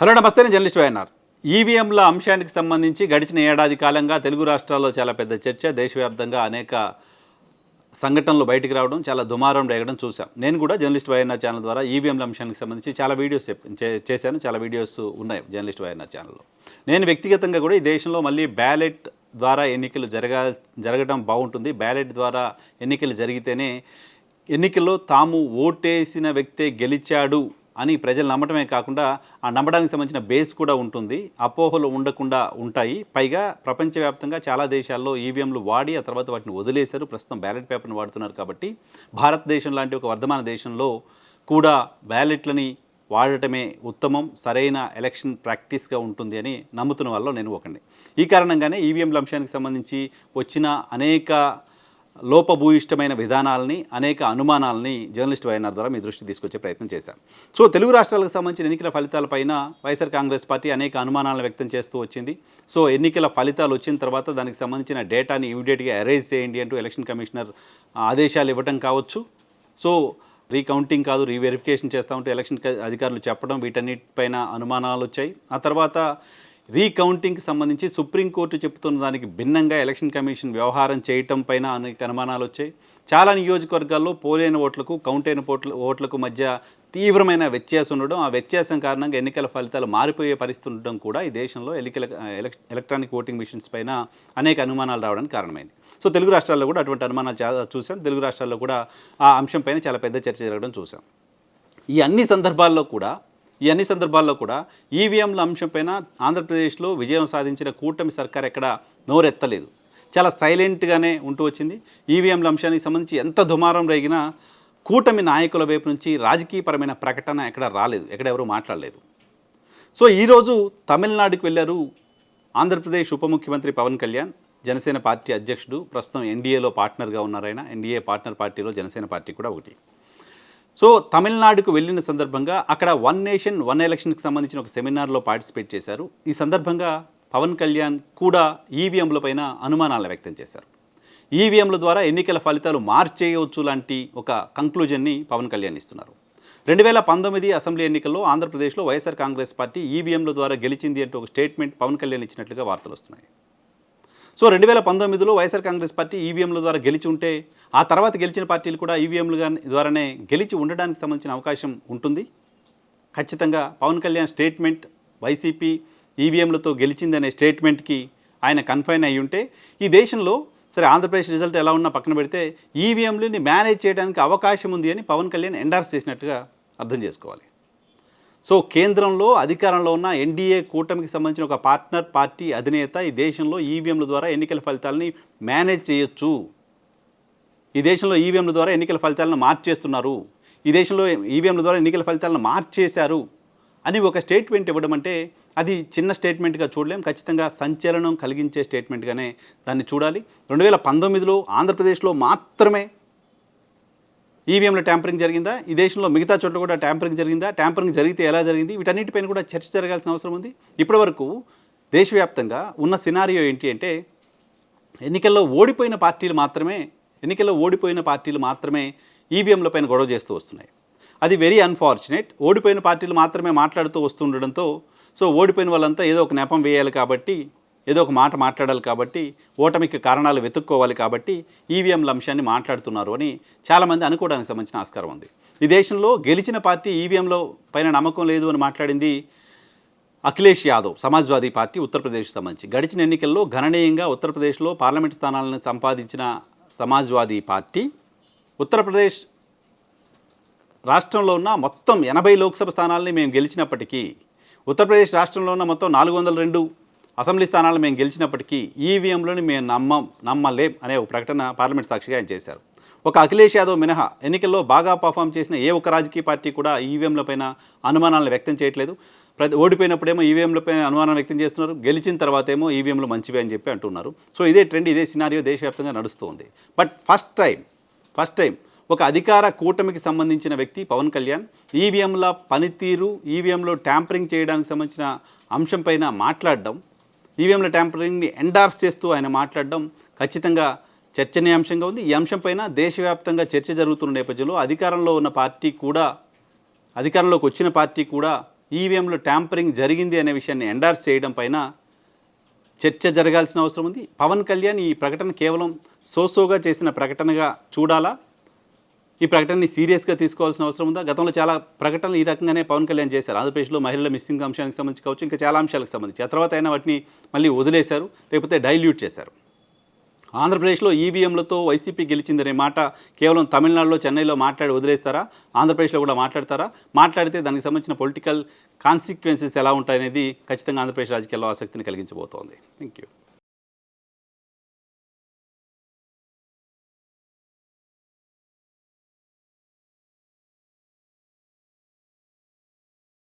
Hello నమస్తే నేను journalist YNR. ఈవీఎంల అంశానికి సంబంధించి గడిచిన ఏడాది కాలంగా తెలుగు రాష్ట్రాల్లో చాలా పెద్ద చర్చ దేశవ్యాప్తంగా అనేక సంఘటనలు బయటికి రావడం చాలా దుమారం రేగడం చూసాం నేను కూడా జర్నలిస్ట్ వైఎన్ఆర్ ఛానల్ ద్వారా ఈవీఎంల అంశానికి సంబంధించి చాలా వీడియోస్ చేశాను. చాలా వీడియోస్ ఉన్నాయి జర్నలిస్ట్ వైఎన్ఆర్ ఛానల్లో. నేను వ్యక్తిగతంగా కూడా ఈ దేశంలో మళ్ళీ బ్యాలెట్ ద్వారా ఎన్నికలు జరగా జరగడం బాగుంటుంది. బ్యాలెట్ ద్వారా ఎన్నికలు జరిగితేనే ఎన్నికల్లో తాము ఓటేసిన వ్యక్తే గెలిచాడు అని ప్రజలు నమ్మటమే కాకుండా ఆ నమ్మడానికి సంబంధించిన బేస్ కూడా ఉంటుంది. అపోహలు ఉండకుండా ఉంటాయి. పైగా ప్రపంచవ్యాప్తంగా చాలా దేశాల్లో ఈవీఎంలు వాడి ఆ తర్వాత వాటిని వదిలేశారు. ప్రస్తుతం బ్యాలెట్ పేపర్ని వాడుతున్నారు కాబట్టి భారతదేశం లాంటి ఒక వర్ధమాన దేశంలో కూడా బ్యాలెట్లని వాడటమే ఉత్తమం. సరైన ఎలక్షన్ ప్రాక్టీస్గా ఉంటుంది అని నమ్ముతున్న వాళ్ళలో నేను ఒకడిని. ఈ కారణంగానే ఈవీఎంల అంశానికి సంబంధించి వచ్చిన అనేక లోపభూయిష్టమైన విధానాలని అనేక అనుమానాలని జర్నలిస్ట్ వైఎన్ఆర్ ద్వారా మీ దృష్టి తీసుకొచ్చే ప్రయత్నం చేశాం. సో తెలుగు రాష్ట్రాలకు సంబంధించిన ఎన్నికల ఫలితాలపైన వైఎస్ఆర్ కాంగ్రెస్ పార్టీ అనేక అనుమానాలను వ్యక్తం చేస్తూ వచ్చింది. సో ఎన్నికల ఫలితాలు వచ్చిన తర్వాత దానికి సంబంధించిన డేటాని ఇమీడియట్గా అరేజ్ చేయండి అంటూ ఎలక్షన్ కమిషనర్ ఆదేశాలు ఇవ్వటం కావచ్చు. సో రీకౌంటింగ్ కాదు రీవెరిఫికేషన్ చేస్తూ ఉంటే ఎలక్షన్ క- అధికారులు చెప్పడం వీటన్నిటిపైన అనుమానాలు వచ్చాయి. ఆ తర్వాత రీకౌంటింగ్కి సంబంధించి సుప్రీంకోర్టు చెప్తున్న దానికి భిన్నంగా ఎలక్షన్ కమిషన్ వ్యవహారం చేయటం పైన అనేక అనుమానాలు వచ్చాయి. చాలా నియోజకవర్గాల్లో పోలైన ఓట్లకు కౌంట్ అయిన ఓట్ల ఓట్లకు మధ్య తీవ్రమైన వ్యత్యాసం ఉండడం ఆ వ్యత్యాసం కారణంగా ఎన్నికల ఫలితాలు మారిపోయే పరిస్థితి ఉండడం కూడా ఈ దేశంలో ఎన్నికల ఎలక్- ఎలక్ట్రానిక్ ఓటింగ్ మిషన్స్ పైన అనేక అనుమానాలు రావడానికి కారణమైంది. సో తెలుగు రాష్ట్రాల్లో కూడా అటువంటి అనుమానాలు చాలా చూసాం తెలుగు రాష్ట్రాల్లో కూడా ఆ అంశం పైన చాలా పెద్ద చర్చ జరగడం చూసాం ఈ అన్ని సందర్భాల్లో కూడా ఈ అన్ని సందర్భాల్లో కూడా ఈవీఎంల అంశంపైన ఆంధ్రప్రదేశ్లో విజయం సాధించిన కూటమి సర్కార్ ఎక్కడ నోరెత్తలేదు. చాలా సైలెంట్గానే ఉంటూ వచ్చింది. ఈవీఎంల అంశానికి సంబంధించి ఎంత దుమారం రేగినా కూటమి నాయకుల వైపు నుంచి రాజకీయపరమైన ప్రకటన ఎక్కడ రాలేదు. ఎక్కడ ఎవరు మాట్లాడలేదు. సో ఈరోజు తమిళనాడుకు వెళ్ళారు ఆంధ్రప్రదేశ్ ఉప ముఖ్యమంత్రి పవన్ కళ్యాణ్ జనసేన పార్టీ అధ్యక్షుడు ప్రస్తుతం ఎన్డీఏలో పార్ట్నర్గా ఉన్నారైనా ఎన్డీఏ పార్ట్నర్ పార్టీలో జనసేన పార్టీ కూడా ఒకటి. సో తమిళనాడుకు వెళ్ళిన సందర్భంగా అక్కడ వన్ నేషన్ వన్ ఎలక్షన్కి సంబంధించిన ఒక సెమినార్లో పార్టిసిపేట్ చేశారు. ఈ సందర్భంగా పవన్ కళ్యాణ్ కూడా ఈవీఎంల పైన అనుమానాలు వ్యక్తం చేశారు. ఈవీఎంల ద్వారా ఎన్నికల ఫలితాలు మార్చేయవచ్చు లాంటి ఒక కంక్లూజన్ని పవన్ కళ్యాణ్ ఇస్తున్నారు. రెండు వేల పంతొమ్మిది అసెంబ్లీ ఎన్నికల్లో ఆంధ్రప్రదేశ్లో వైఎస్ఆర్ కాంగ్రెస్ పార్టీ ఈవీఎంల ద్వారా గెలిచింది అంటూ ఒక స్టేట్మెంట్ పవన్ కళ్యాణ్ ఇచ్చినట్లుగా వార్తలు వస్తున్నాయి. సో రెండు వేల పంతొమ్మిదిలో వైఎస్ఆర్ కాంగ్రెస్ పార్టీ ఈవీఎంల ద్వారా గెలిచి ఉంటే ఆ తర్వాత గెలిచిన పార్టీలు కూడా ఈవీఎంలు ద్వారానే గెలిచి ఉండడానికి సంబంధించిన అవకాశం ఉంటుంది. ఖచ్చితంగా పవన్ కళ్యాణ్ స్టేట్మెంట్ వైసీపీ ఈవీఎంలతో గెలిచిందనే స్టేట్మెంట్కి ఆయన కన్ఫైన్ అయి ఉంటే ఈ దేశంలో సరే ఆంధ్రప్రదేశ్ రిజల్ట్ ఎలా ఉన్నా పక్కన పెడితే ఈవీఎంలని మేనేజ్ చేయడానికి అవకాశం ఉంది అని పవన్ కళ్యాణ్ ఎండార్స్ చేసినట్టుగా అర్థం చేసుకోవాలి. సో కేంద్రంలో అధికారంలో ఉన్న ఎన్డీఏ కూటమికి సంబంధించిన ఒక పార్ట్నర్ పార్టీ అధినేత ఈ దేశంలో ఈవీఎంల ద్వారా ఎన్నికల ఫలితాలని మేనేజ్ చేయొచ్చు. ఈ దేశంలో ఈవీఎంల ద్వారా ఎన్నికల ఫలితాలను మార్చేస్తున్నారు. ఈ దేశంలో ఈవీఎంల ద్వారా ఎన్నికల ఫలితాలను మార్చేశారు అని ఒక స్టేట్మెంట్ ఇవ్వడం అంటే అది చిన్న స్టేట్మెంట్గా చూడలేం. ఖచ్చితంగా సంచలనం కలిగించే స్టేట్మెంట్గానే దాన్ని చూడాలి. రెండు వేల పంతొమ్మిదిలో ఆంధ్రప్రదేశ్లో మాత్రమే ఈవీఎంలో ట్యాంపరింగ్ జరిగిందా? ఈ దేశంలో మిగతా చోట్ల కూడా ట్యాంపరింగ్ జరిగిందా? ట్యాంపరింగ్ జరిగితే ఎలా జరిగింది? వీటన్నిటిపైన కూడా చర్చ జరగాల్సిన అవసరం ఉంది. ఇప్పటివరకు దేశవ్యాప్తంగా ఉన్న సినారియో ఏంటి అంటే ఎన్నికల్లో ఓడిపోయిన పార్టీలు మాత్రమే ఎన్నికల్లో ఓడిపోయిన పార్టీలు మాత్రమే ఈవీఎంల పైన గొడవ చేస్తూ వస్తున్నాయి. అది వెరీ అన్ఫార్చునేట్ ఓడిపోయిన పార్టీలు మాత్రమే మాట్లాడుతూ వస్తుండడంతో సో ఓడిపోయిన వాళ్ళంతా ఏదో ఒక నెపం వేయాలి కాబట్టి ఏదో ఒక మాట మాట్లాడాలి కాబట్టి ఓటమికి కారణాలు వెతుక్కోవాలి కాబట్టి ఈవీఎంల అంశాన్ని మాట్లాడుతున్నారు అని చాలామంది అనుకోవడానికి సంబంధించిన ఆస్కారం ఉంది. ఈ దేశంలో గెలిచిన పార్టీ ఈవీఎంలో పైన నమ్మకం లేదు అని మాట్లాడింది అఖిలేష్ యాదవ్ సమాజ్వాదీ పార్టీ ఉత్తరప్రదేశ్ సంబంధించి. గడిచిన ఎన్నికల్లో గణనీయంగా ఉత్తరప్రదేశ్లో పార్లమెంట్ స్థానాలను సంపాదించిన సమాజ్వాదీ పార్టీ ఉత్తరప్రదేశ్ రాష్ట్రంలో ఉన్న మొత్తం ఎనభై లోక్సభ స్థానాలని మేము గెలిచినప్పటికీ ఉత్తరప్రదేశ్ రాష్ట్రంలో ఉన్న మొత్తం నాలుగు వందల రెండు అసెంబ్లీ స్థానాలు మేము గెలిచినప్పటికీ ఈవీఎంలోని మేము నమ్మం నమ్మలేం అనే ఒక ప్రకటన పార్లమెంట్ సాక్షిగా ఆయన చేశారు. ఒక అఖిలేష్ యాదవ్ మినహా ఎన్నికల్లో బాగా పర్ఫామ్ చేసిన ఏ ఒక్క రాజకీయ పార్టీ కూడా ఈవీఎంలపైన అనుమానాలను వ్యక్తం చేయట్లేదు. ప్రతి ఓడిపోయినప్పుడేమో ఈవీఎంల పైన అనుమానం వ్యక్తం చేస్తున్నారు. గెలిచిన తర్వాత ఏమో ఈవీఎంలు మంచివి అని చెప్పి అంటున్నారు. సో ఇదే ట్రెండ్ ఇదే సినారియో దేశవ్యాప్తంగా నడుస్తుంది. But first time first time ఒక అధికార కూటమికి సంబంధించిన వ్యక్తి పవన్ కళ్యాణ్ ఈవీఎంల పనితీరు ఈవీఎంలో ట్యాంపరింగ్ చేయడానికి సంబంధించిన అంశంపైన మాట్లాడడం ఈవీఎంల ట్యాంపరింగ్ని ఎండార్స్ చేస్తూ ఆయన మాట్లాడడం ఖచ్చితంగా చర్చనీయాంశంగా ఉంది. ఈ అంశం పైన దేశవ్యాప్తంగా చర్చ జరుగుతున్న నేపథ్యంలో అధికారంలో ఉన్న పార్టీ కూడా అధికారంలోకి వచ్చిన పార్టీ కూడా ఈవీఎంలో ట్యాంపరింగ్ జరిగింది అనే విషయాన్ని ఎండార్స్ చేయడం పైన చర్చ జరగాల్సిన అవసరం ఉంది. పవన్ కళ్యాణ్ ఈ ప్రకటన కేవలం సోసోగా చేసిన ప్రకటనగా చూడాలా? ఈ ప్రకటనని సీరియస్గా తీసుకోవాల్సిన అవసరం ఉందా? గతంలో చాలా ప్రకటనలు ఈ రకంగానే పవన్ కళ్యాణ్ చేశారు. ఆంధ్రప్రదేశ్లో మహిళల మిస్సింగ్ అంశానికి సంబంధించి కావచ్చు ఇంకా చాలా అంశాలకు సంబంధించి. ఆ తర్వాత అయినా వాటిని మళ్ళీ వదిలేశారు లేకపోతే డైల్యూట్ చేశారు. ఆంధ్రప్రదేశ్లో ఈవీఎంలతో వైసీపీ గెలిచిందనే మాట కేవలం తమిళనాడులో చెన్నైలో మాట్లాడి వదిలేస్తారా? ఆంధ్రప్రదేశ్లో కూడా మాట్లాడతారా? మాట్లాడితే దానికి సంబంధించిన పొలిటికల్ కాన్సిక్వెన్సెస్ ఎలా ఉంటాయనేది ఖచ్చితంగా ఆంధ్రప్రదేశ్ రాజకీయాల్లో ఆసక్తిని కలిగించబోతోంది. Thank you